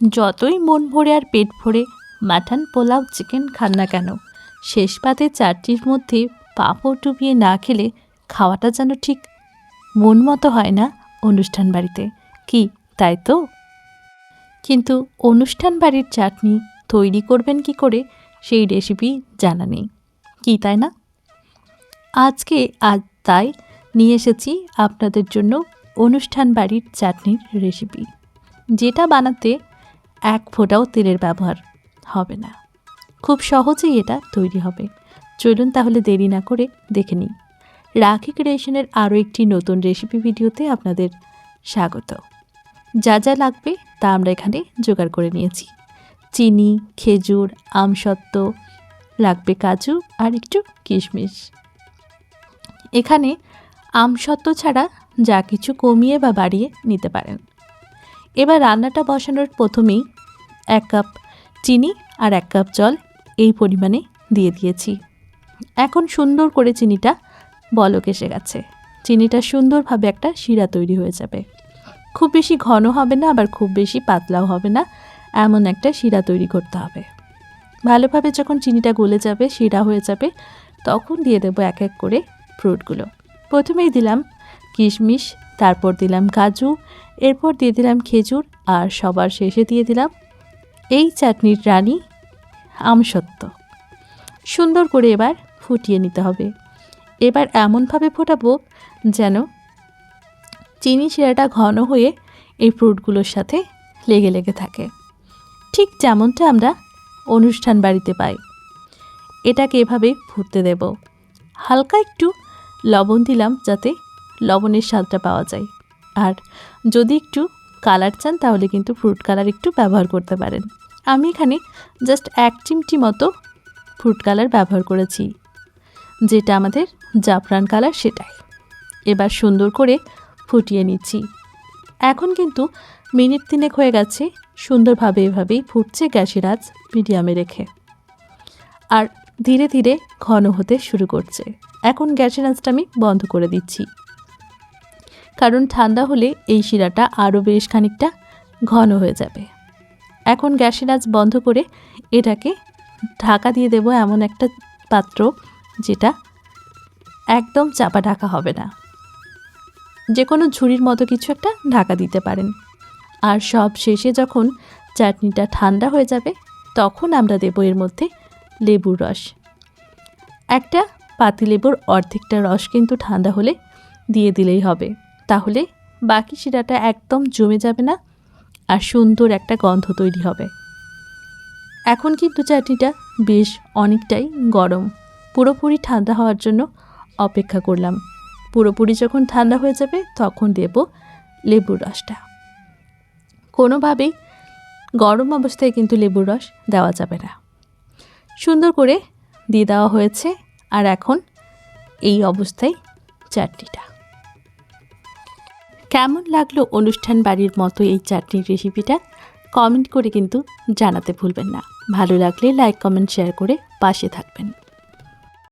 যতই মন ভরে আর পেট ভরে মাটন, পোলাও চিকেন খান না কেন, শেষ পাতে চারটির মধ্যে পাঁপড় ডুবিয়ে না খেলে খাওয়াটা যেন ঠিক মন মতো হয় না অনুষ্ঠান বাড়িতে। কি, তাই তো? কিন্তু অনুষ্ঠান বাড়ির চাটনি তৈরি করবেন কি করে সেই রেসিপি জানা নেই। কি তাই না? আজকে আজ তাই নিয়ে এসেছি আপনাদের জন্য অনুষ্ঠান বাড়ির চাটনির রেসিপি যেটা বানাতে এক ফোঁটাও তেলের ব্যবহার হবে না। খুব সহজেই এটা তৈরি হবে। চলুন তাহলে দেরি না করে দেখে নিই। রাখি ক্রিয়েশনের আরও একটি নতুন রেসিপি ভিডিওতে আপনাদের স্বাগত। যা যা লাগবে তা আমরা এখানে জোগাড় করে নিয়েছি। চিনি, খেজুর, আমসত্ত্ব, লাগবে কাজু আর একটু কিশমিশ। এখানে আমসত্ত্ব ছাড়া যা কিছু কমিয়ে বা বাড়িয়ে নিতে পারেন। এবার রান্নাটা বসানোর প্রথমেই এক কাপ চিনি আর এক কাপ জল এই পরিমাণে দিয়ে দিয়েছি। এখন সুন্দর করে চিনিটা বলক এসে গেছে। চিনিটা সুন্দরভাবে একটা শিরা তৈরি হয়ে যাবে। খুব বেশি ঘন হবে না, আবার খুব বেশি পাতলাও হবে না, এমন একটা শিরা তৈরি করতে হবে। ভালোভাবে যখন চিনিটা গলে যাবে, শিরা হয়ে যাবে, তখন দিয়ে দেবো এক এক করে ফ্রুটগুলো। প্রথমেই দিলাম কিশমিশ তারপর দিলাম কাজু, এরপর দিয়ে দিলাম খেজুর আর সবার শেষে দিয়ে দিলাম এই চাটনির রানী আমসত্ত্ব। সুন্দর করে এবার ফুটিয়ে নিতে হবে। এবার এমনভাবে ফোটাবো যেন চিনি শিরাটা ঘন হয়ে এই ফ্রুটগুলোর সাথে লেগে লেগে থাকে। ঠিক যেমনটা আমরা অনুষ্ঠান বাড়িতে পাই। এটাকে এভাবে ফুটতে দেব। হালকা একটু লবণ দিলাম যাতে লবণের স্বাদটা পাওয়া যায়। আর যদি একটু কালার চান, তাহলে কিন্তু ফ্রুট কালার একটু ব্যবহার করতে পারেন। আমি এখানে জাস্ট এক চিমটি মতো ফ্রুট কালার ব্যবহার করেছি, যেটা আমাদের জাফরান কালার সেটাই। এবার সুন্দর করে ফুটিয়ে নিচ্ছি। এখন কিন্তু মিনিট তিনেক হয়ে গেছে, সুন্দরভাবে এভাবেই ফুটছে গ্যাসের আঁচ মিডিয়ামে রেখে। আর ধীরে ধীরে ঘন হতে শুরু করছে। এখন গ্যাসের আঁচটা আমি বন্ধ করে দিচ্ছি। কারণ ঠান্ডা হলে এই শিরাটা আরও বেশ খানিকটা ঘন হয়ে যাবে। এখন গ্যাসের আঁচ বন্ধ করে এটাকে ঢাকা দিয়ে দেব এমন একটা পাত্র যেটা একদম চাপা ঢাকা হবে না। যে কোনো ঝুড়ির মতো কিছু একটা ঢাকা দিতে পারেন। আর সব শেষে যখন চাটনিটা ঠান্ডা হয়ে যাবে, তখন আমরা দেব এর মধ্যে লেবুর রস। একটা পাতিলেবুর অর্ধেকটা রস কিন্তু ঠান্ডা হলে দিয়ে দিলেই হবে। তাহলে বাকি শিরাটা একদম জমে যাবে না আর সুন্দর একটা গন্ধ তৈরি হবে। এখন কিন্তু চাটনিটা বেশ অনেকটাই গরম। পুরোপুরি ঠান্ডা হওয়ার জন্য অপেক্ষা করলাম। পুরোপুরি যখন ঠান্ডা হয়ে যাবে তখন দেব লেবুর রসটা। কোনোভাবেই গরম অবস্থায় কিন্তু লেবুর রস দেওয়া যাবে না। সুন্দর করে দিয়ে দেওয়া হয়েছে আর এখন এই অবস্থায় চাটনিটা। কেমন লাগল অনুষ্ঠান বাড়ির মতো এই চাটনির রেসিপিটা কমেন্ট করে কিন্তু জানাতে ভুলবেন না। ভালো লাগলে লাইক কমেন্ট শেয়ার করে পাশে থাকবেন।